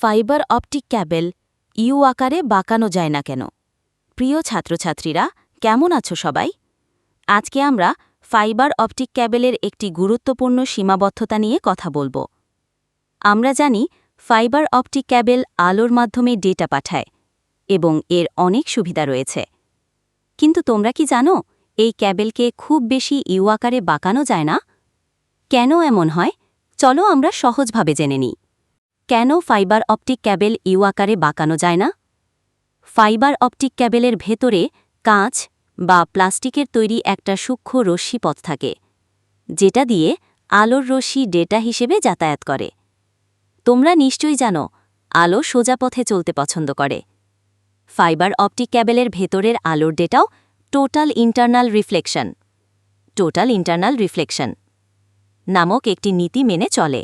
Fibre optic cable you আকারে বাঁকানো যায় না কেন? প্রিয় ছাত্রছাত্রীরা, কেমন আছো সবাই? আজকে আমরা ফাইবার অপটিক ক্যাবেলের একটি গুরুত্বপূর্ণ সীমাবদ্ধতা নিয়ে কথা বলব। আমরা জানি ফাইবার অপটিক ক্যাবেল আলোর মাধ্যমে ডেটা পাঠায় এবং এর অনেক সুবিধা রয়েছে। কিন্তু তোমরা কি জানো, এই ক্যাবেলকে খুব বেশি ইউ আকারে বাঁকানো যায় না? কেন এমন হয়? চলো আমরা সহজভাবে জেনে নিই। কেন ফাইবার অপটিক ক্যাবেল ইউ আকারে বাঁকানো যায় না? ফাইবার অপটিক ক্যাবেলের ভেতরে কাঁচ বা প্লাস্টিকের তৈরি একটা সূক্ষ্ম রশ্মিপথ থাকে, যেটা দিয়ে আলোর রশ্মি ডেটা হিসেবে যাতায়াত করে। তোমরা নিশ্চয়ই জানো, আলো সোজা পথে চলতে পছন্দ করে। ফাইবার অপটিক ক্যাবেলের ভেতরের আলোর ডেটাও total internal reflection, total internal reflection নামক একটি নীতি মেনে চলে।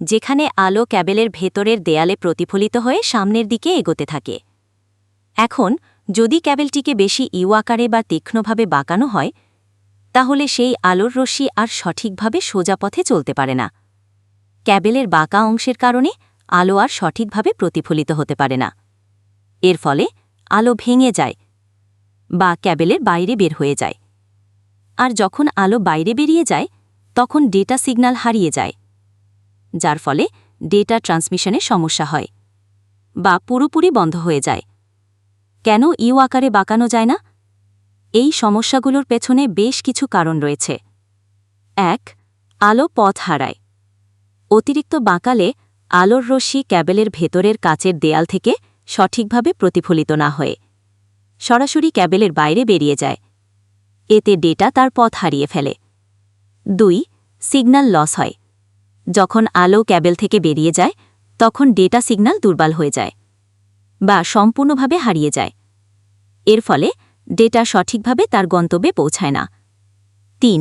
যেখানে আলো ক্যাবেলের ভেতরের দেয়ালে প্রতিফলিত হয়ে সামনের দিকে এগোতে থাকে। এখন, যদি ক্যাবেলটিকে বেশি ইউ আকারে বা তীক্ষ্ণভাবে বাঁকানো হয়, তাহলে সেই আলোর রশ্মি আর সঠিকভাবে সোজা পথে চলতে পারে না। ক্যাবেলের বাঁকা অংশের কারণে আলো আর সঠিকভাবে প্রতিফলিত হতে পারে না। এর ফলে আলো ভেঙে যায় বা ক্যাবেলের বাইরে বের হয়ে যায়। আর যখন আলো বাইরে বেরিয়ে যায়, তখন ডেটা সিগন্যাল হারিয়ে যায়। যার ফলে ডেটা ট্রান্সমিশনে সমস্যা হয় বা পুরোপুরি বন্ধ হয়ে যায়। কেন ইউ আকারে বাঁকানো যায় না? এই সমস্যাগুলোর পেছনে বেশ কিছু কারণ রয়েছে। এক, আলো পথ হারায়। অতিরিক্ত বাঁকালে আলোর রশ্মি ক্যাবেলের ভেতরের কাচের দেয়াল থেকে সঠিকভাবে প্রতিফলিত না হয়ে। সরাসরি ক্যাবেলের বাইরে বেরিয়ে যায়। এতে ডেটা তার পথ হারিয়ে ফেলে। দুই, সিগন্যাল লস হয়। যখন আলো ক্যাবেল থেকে বেরিয়ে যায়, তখন ডেটা সিগন্যাল দুর্বল হয়ে যায় বা সম্পূর্ণভাবে হারিয়ে যায়। এর ফলে ডেটা সঠিকভাবে তার গন্তব্যে পৌঁছায় না। তিন,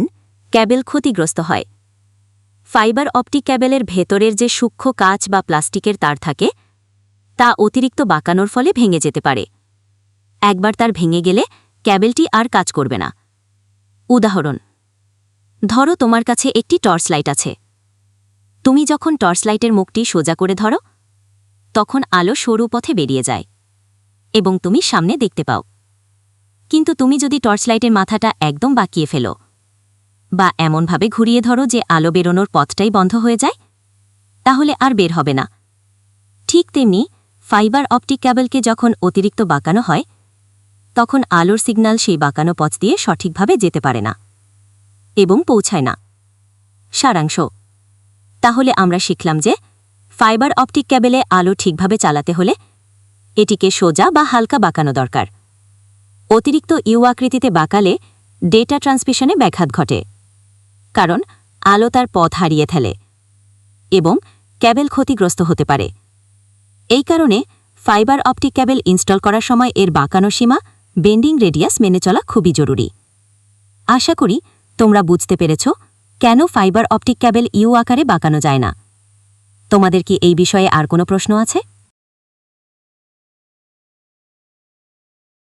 ক্যাবেল ক্ষতিগ্রস্ত হয়। ফাইবার অপটিক ক্যাবেলের ভেতরের যে সূক্ষ্ম কাচ বা প্লাস্টিকের তার থাকে, তা অতিরিক্ত বাঁকানোর ফলে ভেঙে যেতে পারে। একবার তার ভেঙে গেলে ক্যাবেলটি আর কাজ করবে না। উদাহরণ, ধরো তোমার কাছে একটি টর্চ লাইট আছে। তুমি যখন টর্চলাইটের মুখটি সোজা করে ধরো, তখন আলো সরু পথে বেরিয়ে যায় এবং তুমি সামনে দেখতে পাও। কিন্তু তুমি যদি টর্চলাইটের মাথাটা একদম বাঁকিয়ে ফেলো বা এমনভাবে ঘুরিয়ে ধরো যে আলো বেরোনোর পথটাই বন্ধ হয়ে যায়, তাহলে আর বের হবে না। ঠিক তেমনি ফাইবার অপটিক ক্যাবেলকে যখন অতিরিক্ত বাঁকানো হয়, তখন আলোর সিগন্যাল সেই বাঁকানো পথ দিয়ে সঠিকভাবে যেতে পারে না এবং পৌঁছায় না। সারাংশ তাহলে আমরা শিখলাম যে ফাইবার অপটিক ক্যাবেলে আলো ঠিকভাবে চালাতে হলে এটিকে সোজা বা হালকা বাঁকানো দরকার। অতিরিক্ত ইউ আকৃতিতে বাঁকালে ডেটা ট্রান্সমিশনে ব্যাঘাত ঘটে, কারণ আলো তার পথ হারিয়ে ফেলে এবং ক্যাবেল ক্ষতিগ্রস্ত হতে পারে। এই কারণে ফাইবার অপটিক ক্যাবেল ইনস্টল করার সময় এর বাঁকানো সীমা, বেন্ডিং রেডিয়াস মেনে চলা খুবই জরুরি। আশা করি তোমরা বুঝতে পেরেছ কেন ফাইবার অপটিক ক্যাবেল ইউ আকারে বাঁকানো যায় না? তোমাদের কি এই বিষয়ে আর কোনো প্রশ্ন আছে?